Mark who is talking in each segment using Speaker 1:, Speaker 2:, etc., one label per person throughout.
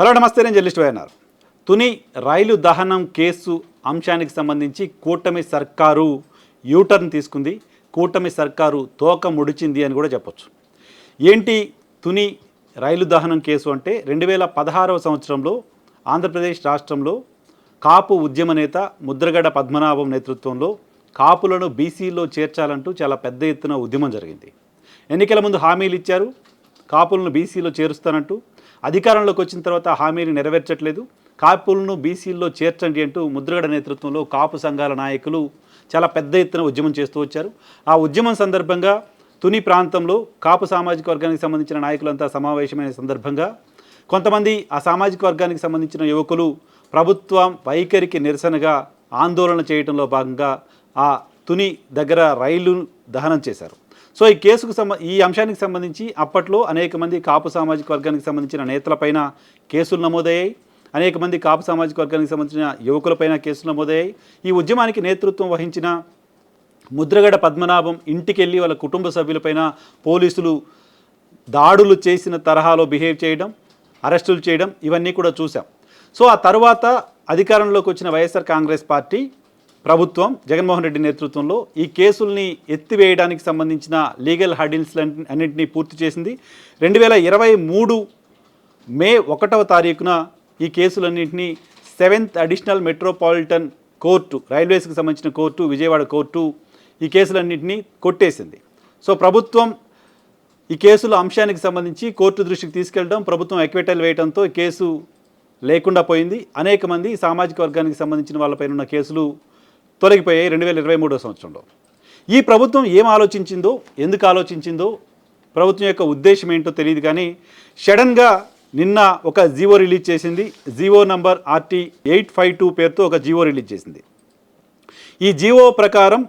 Speaker 1: Hello నమస్తే నేను journalist YNR. Tuni రైలు దహనం కేసు అంశానికి సంబంధించి కూటమి సర్కారు యూటర్న్ తీసుకుంది. కూటమి సర్కారు తోక ముడిచింది అని కూడా చెప్పొచ్చు. ఏంటి తుని రైలు దహనం కేసు అంటే రెండు వేల పదహారవ సంవత్సరంలో ఆంధ్రప్రదేశ్ రాష్ట్రంలో కాపు ఉద్యమ నేత ముద్రగడ పద్మనాభం నేతృత్వంలో కాపులను బీసీలో చేర్చాలంటూ చాలా పెద్ద ఎత్తున ఉద్యమం జరిగింది. ఎన్నికల ముందు హామీలు ఇచ్చారు. కాపులను బీసీలో చేరుస్తానంటూ అధికారంలోకి వచ్చిన తర్వాత హామీని నెరవేర్చట్లేదు. కాపులను బీసీల్లో చేర్చండి అంటూ ముద్రగడ నేతృత్వంలో కాపు సంఘాల నాయకులు చాలా పెద్ద ఎత్తున ఉద్యమం చేస్తూ వచ్చారు. ఆ ఉద్యమం సందర్భంగా తుని ప్రాంతంలో కాపు సామాజిక వర్గానికి సంబంధించిన నాయకులంతా సమావేశమైన సందర్భంగా కొంతమంది ఆ సామాజిక వర్గానికి సంబంధించిన యువకులు ప్రభుత్వం వైఖరికి నిరసనగా ఆందోళన చేయడంలో భాగంగా ఆ తుని దగ్గర రైలు దహనం చేశారు. సో ఈ కేసుకు సంబ ఈ అంశానికి సంబంధించి అప్పట్లో అనేక మంది కాపు సామాజిక వర్గానికి సంబంధించిన నేతలపైన కేసులు నమోదయ్యాయి. అనేక మంది కాపు సామాజిక వర్గానికి సంబంధించిన యువకులపైన కేసులు నమోదయ్యాయి. ఈ ఉద్యమానికి నేతృత్వం వహించిన ముద్రగడ పద్మనాభం ఇంటికెళ్ళి వాళ్ళ కుటుంబ సభ్యులపైన పోలీసులు దాడులు చేసిన తరహాలో బిహేవ్ చేయడం అరెస్టులు చేయడం ఇవన్నీ కూడా చూసాం సో ఆ తర్వాత అధికారంలోకి వచ్చిన వైఎస్ఆర్ కాంగ్రెస్ పార్టీ ప్రభుత్వం జగన్మోహన్ రెడ్డి నేతృత్వంలో ఈ కేసుల్ని ఎత్తివేయడానికి సంబంధించిన లీగల్ హర్డిల్స్ అన్నింటినీ పూర్తి చేసింది. రెండు వేల ఇరవై మూడు మే ఒకటవ తారీఖున ఈ కేసులన్నింటినీ సెవెంత్ అడిషనల్ మెట్రోపాలిటన్ కోర్టు రైల్వేస్కి సంబంధించిన కోర్టు విజయవాడ కోర్టు ఈ కేసులన్నింటినీ కొట్టేసింది. సో ప్రభుత్వం ఈ కేసుల అంశానికి సంబంధించి కోర్టు దృష్టికి తీసుకెళ్ళడం ప్రభుత్వం ఎక్వెటల్ వేయడంతో కేసు లేకుండా పోయింది. అనేక మంది సామాజిక వర్గానికి సంబంధించిన వాళ్ళపైన ఉన్న కేసులు తొలగిపోయాయి రెండు వేల ఇరవై మూడో సంవత్సరంలో. ఈ ప్రభుత్వం ఏం ఆలోచించిందో ఎందుకు ఆలోచించిందో ప్రభుత్వం యొక్క ఉద్దేశం ఏంటో తెలియదు కానీ సడన్గా నిన్న ఒక జీవో రిలీజ్ చేసింది. GO number RT eight five two పేరుతో ఒక జీవో రిలీజ్ చేసింది. ఈ జీవో ప్రకారం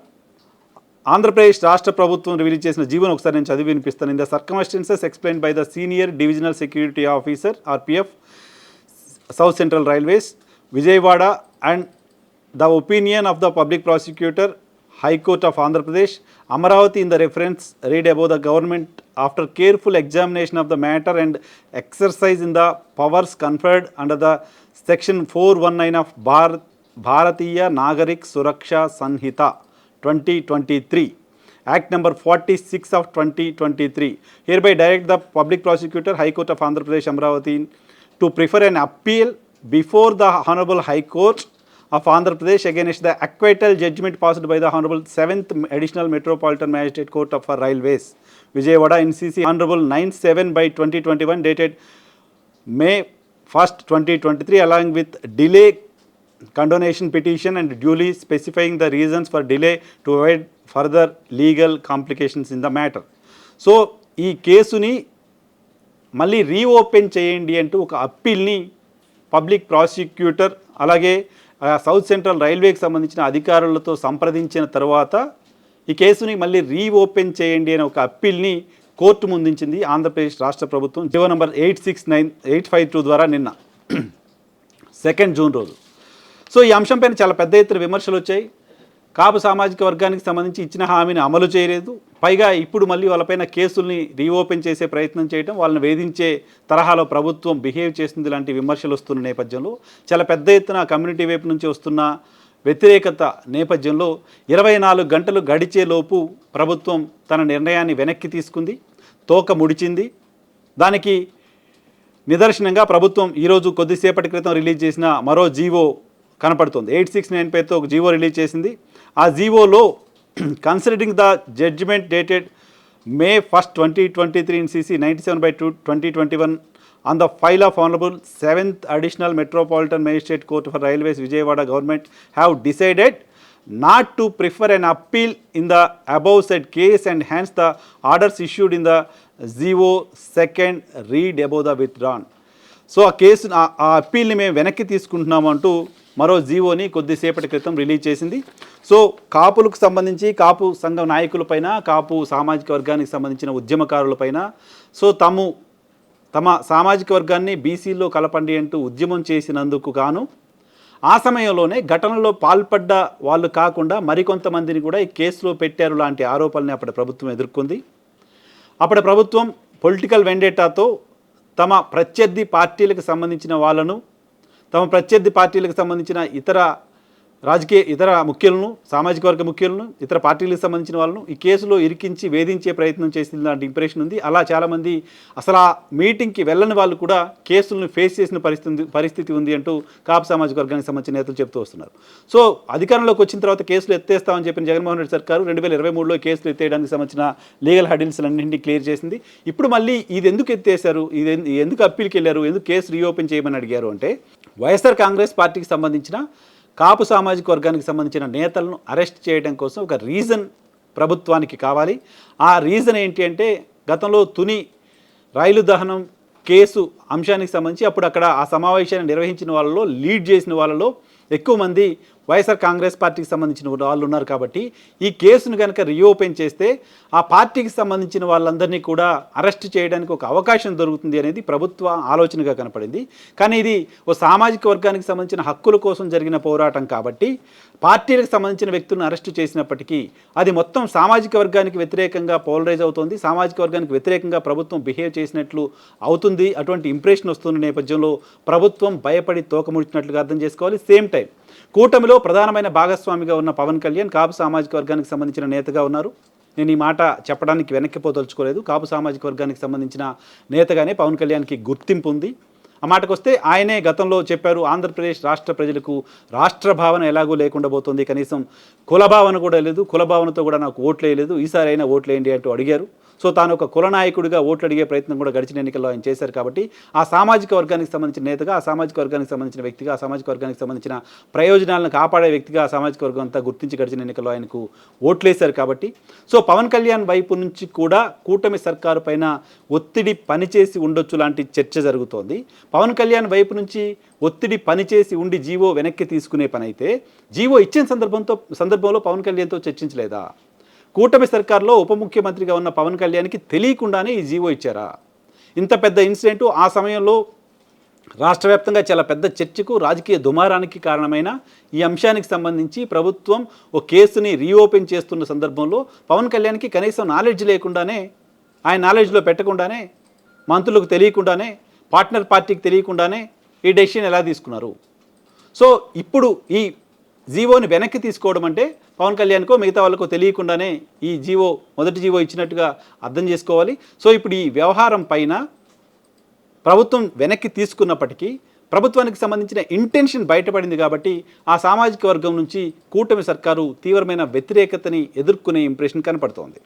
Speaker 1: ఆంధ్రప్రదేశ్ రాష్ట్ర ప్రభుత్వం రిలీజ్ చేసిన జీవోను ఒకసారి నేను చదివి వినిపిస్తాను. In the circumstances explain by the senior divisional security officer RPF south central railways Vijayawada and the opinion of the public prosecutor, High Court of Andhra Pradesh, Amaravati in the reference read above the government after careful examination of the matter and exercise in the powers conferred under the section 419 of Bharat, Bharatiya Nagarik Suraksha Sanhita 2023. Act number 46 of 2023. Hereby direct the public prosecutor, High Court of Andhra Pradesh, Amravati, to prefer an appeal before the Honorable High Court of Andhra Pradesh against the acquittal judgment passed by the honourable seventh additional metropolitan magistrate court of railways Vijayawada NCC honourable nine seven by twenty twenty one dated May first twenty twenty three along with delay condonation petition and duly specifying the reasons for delay to avoid further legal complications in the matter so ఈ కేసుని మళ్ళీ reopen చేయండి అంటూ ఒక అప్పీల్ని public prosecutor అలాగే ఆ, south central రైల్వేకి సంబంధించిన అధికారులతో సంప్రదించిన తర్వాత ఈ కేసుని మళ్ళీ రీఓపెన్ చేయండి అనే ఒక అప్పీల్ని కోర్టు ముందుంచింది ఆంధ్రప్రదేశ్ రాష్ట్ర ప్రభుత్వం. GO number eight six nine eight five two ద్వారా నిన్న సెకండ్ జూన్ రోజు. సో ఈ అంశంపైన చాలా పెద్ద ఎత్తున విమర్శలు వచ్చాయి. కాపు సామాజిక వర్గానికి సంబంధించి ఇచ్చిన హామీని అమలు చేయలేదు. పైగా ఇప్పుడు మళ్ళీ వాళ్ళపైన కేసుల్ని రీఓపెన్ చేసే ప్రయత్నం చేయడం వాళ్ళని వేధించే తరహాలో ప్రభుత్వం బిహేవ్ చేస్తుంది లాంటి విమర్శలు వస్తున్న నేపథ్యంలో చాలా పెద్ద ఎత్తున కమ్యూనిటీ వైపు నుంచి వస్తున్న వ్యతిరేకత నేపథ్యంలో ఇరవై నాలుగు గంటలు గడిచేలోపు ప్రభుత్వం తన నిర్ణయాన్ని వెనక్కి తీసుకుంది తోక ముడిచింది. దానికి నిదర్శనంగా ప్రభుత్వం ఈరోజు కొద్దిసేపటి క్రితం రిలీజ్ చేసిన మరో జీవో కనపడుతుంది. ఎయిట్ సిక్స్ నైన్ పేరుతో ఒక జీవో రిలీజ్ చేసింది. ఆ జీవోలో considering the judgement dated May first twenty twenty three in CC ninety seven by two twenty twenty one on the file of honourable seventh additional metropolitan magistrate court for railways Vijayawada government have decided not to prefer an appeal in the above said case and hence the orders issued in the ZO second read above the withdrawn. So ఆ కేసును ఆ అప్పీల్ని మేము వెనక్కి తీసుకుంటున్నామంటూ మరో జీవోని కొద్దిసేపటి క్రితం release చేసింది. సో కాపులకు సంబంధించి కాపు సంఘం నాయకులపైన కాపు సామాజిక వర్గానికి సంబంధించిన ఉద్యమకారులపైన సో తాము తమ సామాజిక వర్గాన్ని బీసీలో కలపండి అంటూ ఉద్యమం చేసినందుకు గాను ఆ సమయంలోనే ఘటనలో పాల్పడ్డ వాళ్ళు కాకుండా మరికొంతమందిని కూడా ఈ కేసులో పెట్టారు లాంటి ఆరోపణల్ని అప్పటి ప్రభుత్వం ఎదుర్కొంది. అప్పటి ప్రభుత్వం పొలిటికల్ వెండేటాతో తమ ప్రత్యర్థి పార్టీలకు సంబంధించిన వాళ్ళను తమ ప్రత్యర్థి పార్టీలకు సంబంధించిన ఇతర రాజకీయ ఇతర ముఖ్యులను సామాజిక వర్గ ముఖ్యులను ఇతర పార్టీలకు సంబంధించిన వాళ్ళను ఈ కేసులో ఇరికించి వేధించే ప్రయత్నం చేసింది లాంటి ఇంప్రెషన్ ఉంది. అలా చాలామంది అసలు ఆ మీటింగ్కి వెళ్ళని వాళ్ళు కూడా కేసులను ఫేస్ చేసిన పరిస్థితి పరిస్థితి ఉంది అంటూ కాపు సామాజిక వర్గానికి సంబంధించిన నేతలు చెప్తూ వస్తున్నారు. సో అధికారంలోకి వచ్చిన తర్వాత కేసులు ఎత్తేస్తామని చెప్పిన జగన్మోహన్ రెడ్డి సర్కారు రెండు వేల ఇరవై మూడులో కేసులు ఎత్తేయడానికి సంబంధించిన లీగల్ హడిల్స్ అన్నింటినీ క్లియర్ చేసింది. ఇప్పుడు మళ్ళీ ఇది ఎందుకు ఎత్తేసారు ఇది ఎందుకు అప్పీల్కి వెళ్ళారు? ఎందుకు కేసు రీఓపెన్ చేయమని అడిగారు అంటే వైఎస్ఆర్ కాంగ్రెస్ పార్టీకి సంబంధించిన కాపు సామాజిక వర్గానికి సంబంధించిన నేతలను అరెస్ట్ చేయడం కోసం ఒక రీజన్ ప్రభుత్వానికి కావాలి. ఆ రీజన్ ఏంటి అంటే గతంలో తుని రైలు దహనం కేసు అంశానికి సంబంధించి అప్పుడు అక్కడ ఆ సమావేశాన్ని నిర్వహించిన వాళ్ళలో లీడ్ చేసిన వాళ్ళలో ఎక్కువ మంది వైఎస్ఆర్ కాంగ్రెస్ పార్టీకి సంబంధించిన వాళ్ళు ఉన్నారు కాబట్టి ఈ కేసును కనుక రీఓపెన్ చేస్తే ఆ పార్టీకి సంబంధించిన వాళ్ళందరినీ కూడా అరెస్ట్ చేయడానికి ఒక అవకాశం దొరుకుతుంది అనేది ప్రభుత్వ ఆలోచనగా కనపడింది. కానీ ఇది ఓ సామాజిక వర్గానికి సంబంధించిన హక్కుల కోసం జరిగిన పోరాటం కాబట్టి పార్టీలకు సంబంధించిన వ్యక్తులను అరెస్ట్ చేసినప్పటికీ అది మొత్తం సామాజిక వర్గానికి వ్యతిరేకంగా పోలరైజ్ అవుతుంది. సామాజిక వర్గానికి వ్యతిరేకంగా ప్రభుత్వం బిహేవ్ చేసినట్లు అవుతుంది. అటువంటి ఇంప్రెషన్ వస్తున్న నేపథ్యంలో ప్రభుత్వం భయపడి తోకముడిచినట్లుగా అర్థం చేసుకోవాలి. సేమ్ టైం కూటమిలో ప్రధానమైన భాగస్వామిగా ఉన్న పవన్ కళ్యాణ్ కాపు సామాజిక వర్గానికి సంబంధించిన నేతగా ఉన్నారు. నేను ఈ మాట చెప్పడానికి వెనక్కిపోదలుచుకోలేదు కాపు సామాజిక వర్గానికి సంబంధించిన నేతగానే పవన్ కళ్యాణ్కి గుర్తింపు ఉంది. ఆ మాటకు వస్తే ఆయనే గతంలో చెప్పారు ఆంధ్రప్రదేశ్ రాష్ట్ర ప్రజలకు రాష్ట్ర భావన ఎలాగూ లేకుండా పోతుంది. కనీసం కుల భావన కూడా లేదు. కుల భావనతో కూడా నాకు ఓట్లు వేయలేదు. ఈసారి అయినా ఓట్లు వేయండి అంటూ అడిగారు. సో తాను ఒక కుల నాయకుడిగా ఓట్లు అడిగే ప్రయత్నం కూడా గడిచిన ఎన్నికల్లో ఆయన చేశారు కాబట్టి ఆ సామాజిక వర్గానికి సంబంధించిన నేతగా ఆ సామాజిక వర్గానికి సంబంధించిన వ్యక్తిగా ఆ సామాజిక వర్గానికి సంబంధించిన ప్రయోజనాలను కాపాడే వ్యక్తిగా ఆ సామాజిక వర్గం అంతా గుర్తించి గడిచిన ఎన్నికల్లో ఆయనకు ఓట్లేశారు కాబట్టి. సో పవన్ కళ్యాణ్ వైపు నుంచి కూడా కూటమి సర్కారు పైన ఒత్తిడి పనిచేసి ఉండొచ్చు లాంటి చర్చ జరుగుతోంది. పవన్ కళ్యాణ్ వైపు నుంచి ఒత్తిడి పనిచేసి ఉండి జీవో వెనక్కి తీసుకునే పని అయితే జీవో ఇచ్చిన సందర్భంతో సందర్భంలో పవన్ కళ్యాణ్తో చర్చించలేదా? కూటమి సర్కార్లో ఉప ముఖ్యమంత్రిగా ఉన్న పవన్ కళ్యాణ్కి తెలియకుండానే ఈ జీవో ఇచ్చారా? ఇంత పెద్ద ఇన్సిడెంట్ ఆ సమయంలో రాష్ట్ర వ్యాప్తంగా చాలా పెద్ద చర్చకు రాజకీయ దుమారానికి కారణమైన ఈ అంశానికి సంబంధించి ప్రభుత్వం ఓ కేసుని రీఓపెన్ చేస్తున్న సందర్భంలో పవన్ కళ్యాణ్కి కనీసం నాలెడ్జ్ లేకుండానే ఆయన నాలెడ్జ్లో పెట్టకుండానే మంత్రులకు తెలియకుండానే పార్ట్నర్ పార్టీకి తెలియకుండానే ఈ డెసిషన్ ఎలా తీసుకున్నారు? సో ఇప్పుడు ఈ జీవోని వెనక్కి తీసుకోవడం అంటే పవన్ కళ్యాణ్కో మిగతా వాళ్ళకో తెలియకుండానే ఈ జీవో మొదటి జీవో ఇచ్చినట్టుగా అర్థం చేసుకోవాలి. సో ఇప్పుడు ఈ వ్యవహారం పైన ప్రభుత్వం వెనక్కి తీసుకున్నప్పటికీ ప్రభుత్వానికి సంబంధించిన ఇంటెన్షన్ బయటపడింది కాబట్టి ఆ సామాజిక వర్గం నుంచి కూటమి సర్కారు తీవ్రమైన వ్యతిరేకతని ఎదుర్కొనే ఇంప్రెషన్ కనపడుతోంది.